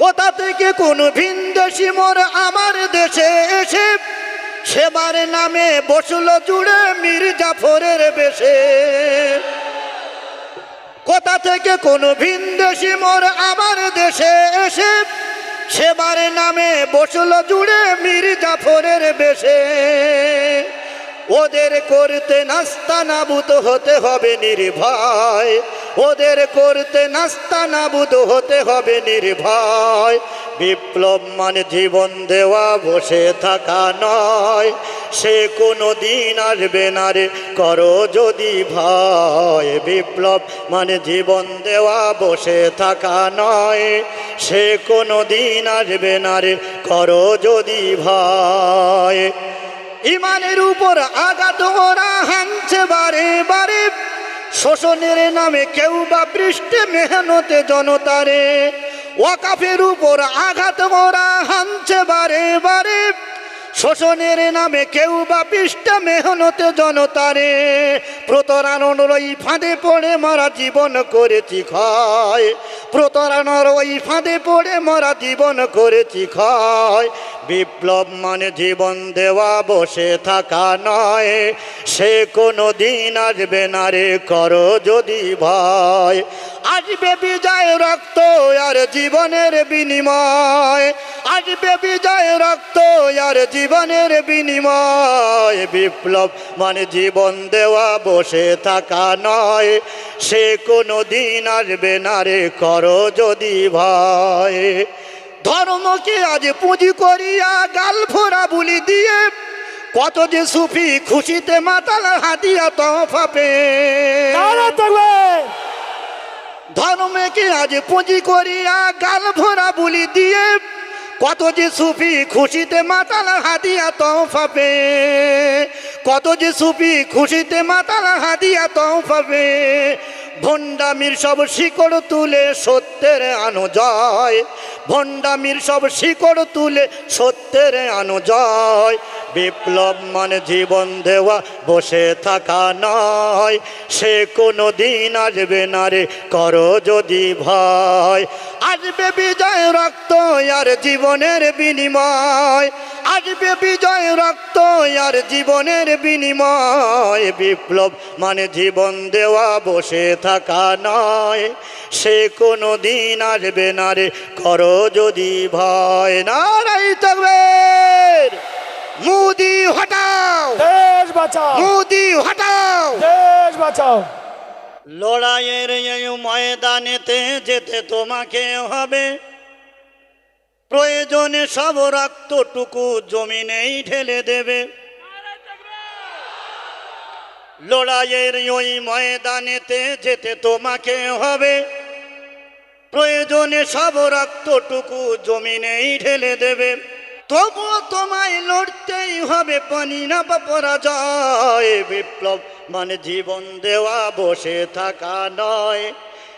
কোথা থেকে কোন ভিনদেশি মোর আমার দেশে এসে সেবার নামে বসল জুড়ে মীর জাফরের বেশে? কোথা থেকে কোন ভিনদেশি মোর আমার দেশে এসে সেবার নামে বসল জুড়ে মীর জাফরের বেশে? ওদের করতে নাস্তা নাবুদ হতে হবে নির্ভয়। ওদের করতে নাস্তা নাবুদ হতে হবে নির্ভয়। বিপ্লব মানে জীবন দেওয়া, বসে থাকা নয়। সে কোনো দিন আসবে না রে, করো যদি ভয়। বিপ্লব মানে জীবন দেওয়া, বসে থাকা নয়। সে কোনো দিন আসবে না রে, করো যদি ভয়। ইমানের উপর আঘাত ওরা শোষণের নামে কেউ বা পৃষ্ঠে মেহনতে জনতারে। ওয়াকাফের উপর আঘাত ওরা হানছে বারে বারে। শোষণের নামে কেউ বা পৃষ্ঠে মেহনতে জনতারে। প্রতরানোর ওই ফাঁদে পড়ে মারা জীবন করেছি ক্ষয়। প্রতরানোর ওই ফাঁদে পড়ে মরা জীবন করেছি ক্ষয়। বিপ্লব মানে জীবন দেওয়া, বসে থাকা নয়। সে কোনো দিন আসবে না রে, করো যদি ভয়। আসবে বিজয় রক্ত আর জীবনের বিনিময়। আসবে বিজয় রক্ত আর জীবনের বিনিময়। বিপ্লব মানে জীবন দেওয়া বসে থাকা নয়। সে কোনো দিন আসবে না রে করো যদি ভয়। ধর্মকে আজ পুঁজি করিয়া গাল ভরা বুলি দিয়ে কত যে সুফি খুশিতে মাতাল হাতিয়া তফা পে ধর্মকে আজ পুঁজি করিয়া গাল ভরা বুলি দিয়ে কত যে সুফি খুশিতে মাতাল হাদিয়া তফা পে কত যে সুফি খুশিতে মাতাল হাদিয়া তফা পে ভণ্ডামির সব শিকড় তুলে সত্যের আনো জয় ভণ্ডামির সব শিকড় তুলে সত্যের আনো জয় বিপ্লব মানে জীবন দেওয়া, বসে থাকা নয়। সে কোনো দিন আসবে না রে, করো যদি ভয়। আসবে বিজয় রক্ত আর জীবনের বিনিময়। আসবে বিজয় রক্ত আর জীবনের বিনিময়। বিপ্লব মানে জীবন দেওয়া বসে থাকা নয়। সে কোনো দিন আসবে না রে করো যদি ভয়। নারাই থাকবে মুদি হটাও! দেশ বাঁচাও! মুদি হটাও! দেশ বাঁচাও! লড়াইয়ের এই ময়দানেতে যেতে তোমাকে হবে। প্রয়োজনে সব রক্তটুকু জমিনেই ঢেলে দেবে। লড়াইয়ের ওই ময়দানেতে যেতে তোমাকে হবে। প্রয়োজনে সব রক্তটুকু জমিনেই ঢেলে দেবে। তবুও তোমায় লড়তেই হবে পানি না বা পরাজয়। বিপ্লব মানে জীবন দেওয়া, বসে থাকা নয়।